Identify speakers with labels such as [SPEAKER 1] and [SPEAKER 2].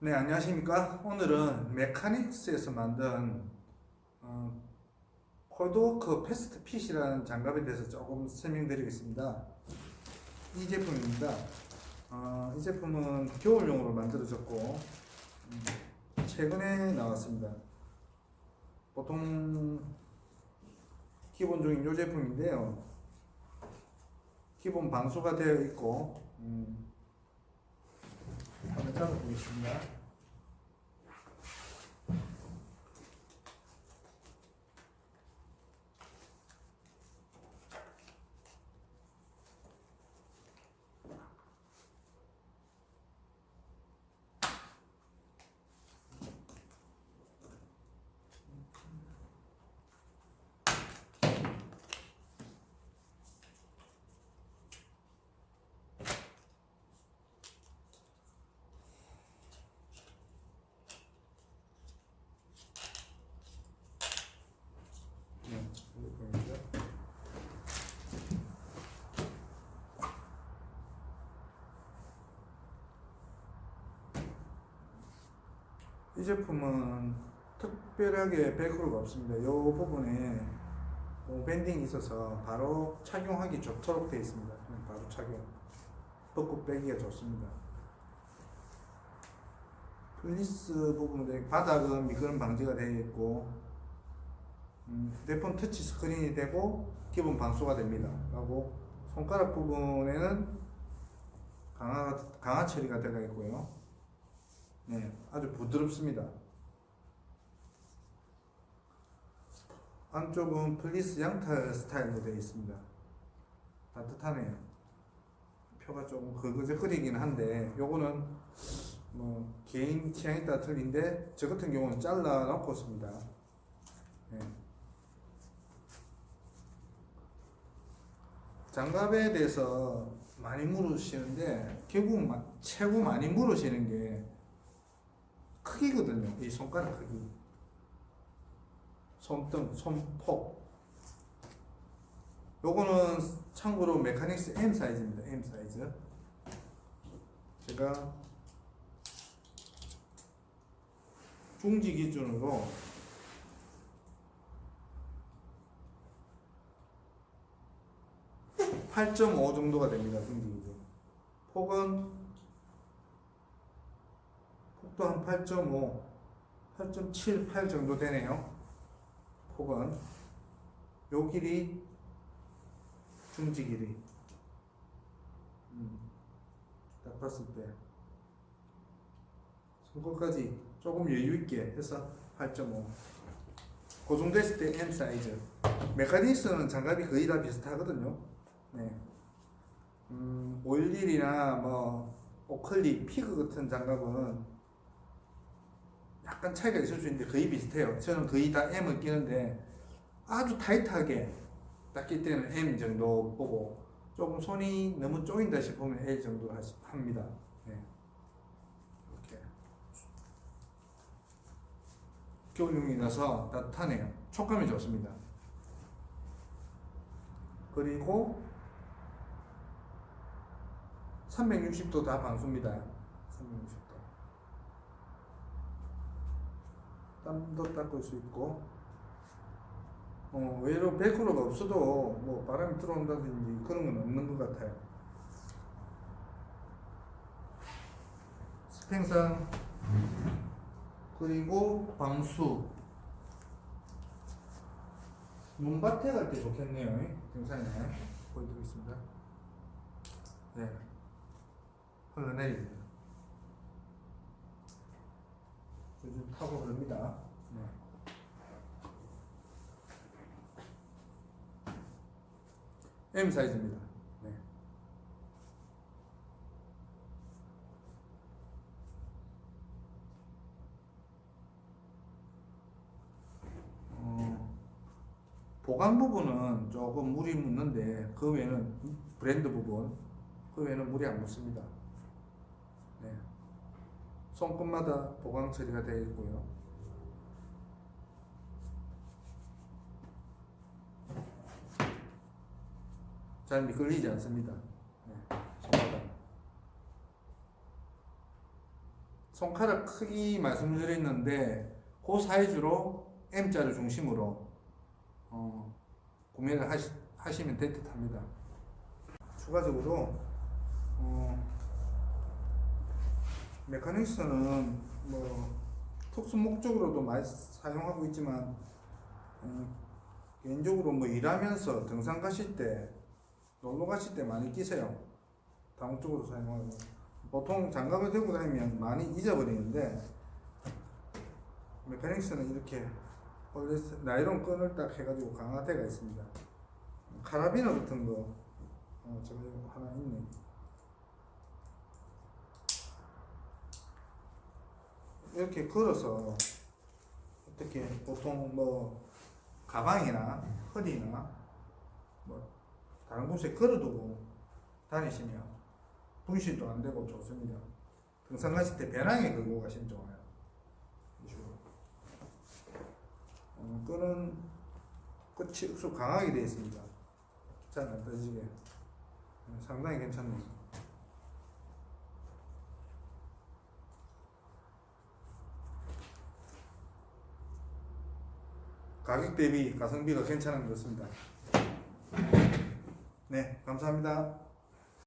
[SPEAKER 1] 네, 안녕하십니까. 오늘은 메카닉스에서 만든 어, 콜드워크 패스트 핏이라는 장갑에 대해서 조금 설명드리겠습니다. 이 제품입니다. 어, 이 제품은 겨울용으로 만들어졌고 음, 최근에 나왔습니다. 보통 기본적인 이 제품인데요. 기본 방수가 되어 있고 음, 한번 잘라보겠습니다. 네, 이거 보입니다. 이 제품은 특별하게 벨크로가 없습니다. 이 부분에 뭐 밴딩이 있어서 바로 착용하기 좋도록 되어 있습니다. 바로 착용. 벚꽃 빼기가 좋습니다. 플리스 부분에 바닥은 미끄럼 방지가 되어 있고 음, 휴대폰 터치 스크린이 되고 기본 방수가 됩니다. 하고 손가락 부분에는 강화 강화 처리가 되어 있고요. 네, 아주 부드럽습니다. 안쪽은 플리스 양탈 스타일로 되어 있습니다. 따뜻하네요. 표가 조금 거거적거리긴 한데 요거는 뭐 개인 취향에 따라 틀린데 저 같은 경우는 잘라 놓고 있습니다. 네. 장갑에 대해서 많이 물으시는데 결국 마- 최고 많이 물으시는 게 크기거든요. 이 손가락 크기, 손등, 손폭. 요거는 참고로 메카닉스 M 사이즈입니다. M 사이즈. 제가 중지 기준으로 (8.5) 정도가 됩니다 중지 기준 폭은 폭도 한8.5 8.78 정도 되네요 폭은 요 길이 중지 길이 음, 딱 봤을 때 손끝까지 조금 여유 있게 해서 8.5. 그 정도 했을 때 M 사이즈. 메카닉스는 장갑이 거의 다 비슷하거든요. 네. 음, 511이나 뭐 오클리, 피그 같은 장갑은 약간 차이가 있을 수 있는데 거의 비슷해요. 저는 거의 다 M을 끼는데 아주 타이트하게 닦기 때문에 M 정도 보고 조금 손이 너무 쪼인다 싶으면 L 정도 합니다. 네. 이렇게. 겨울용이라서 따뜻하네요. 촉감이 좋습니다. 그리고 360도 다 방수입니다. 360도. 땀도 닦을 수 있고, 어, 외로 벨크로가 없어도 뭐 바람이 들어온다든지 그런 건 없는 것 같아요. 스팽상 그리고 방수. 눈밭에 갈 때 좋겠네요 등산에. 보여드리겠습니다. 네. 흘러내립니다 요즘 타고 흐릅니다 네. M 사이즈입니다 네. 어, 보강 부분은 조금 물이 묻는데 그 외에는 브랜드 부분 그 외에는 물이 안 묻습니다. 네. 손끝마다 보강 처리가 되어 있고요. 잘 미끌리지 않습니다. 네. 손바닥. 손가락 크기 말씀드렸는데 그 사이즈로 M자를 중심으로 어, 구매를 하시, 하시면 될 듯합니다. 추가적으로 어, 메카닉스는 뭐 특수 목적으로도 많이 사용하고 있지만 음, 개인적으로 뭐 일하면서 등산 가실 때 놀러 가실 때 많이 끼세요. 다목적으로 사용하고 보통 장갑을 들고 다니면 많이 잊어버리는데 메카닉스는 이렇게 나이론 끈을 딱 해가지고 강화대가 있습니다. 카라비너 같은 거 어, 제가 하나 있네. 이렇게 걸어서 어떻게 보통 뭐 가방이나 허리나 뭐 다른 곳에 걸어두고 다니시면 분실도 안 되고 좋습니다. 등산 가실 때 배낭에 걸고 가시면 좋아요. 이 식으로. 어, 끈은 끝이 흡수 강하게 되어 있습니다. 잘 안 떨어지게. 음, 상당히 괜찮네요. 가격 대비 가성비가 괜찮은 것 같습니다. 네, 감사합니다.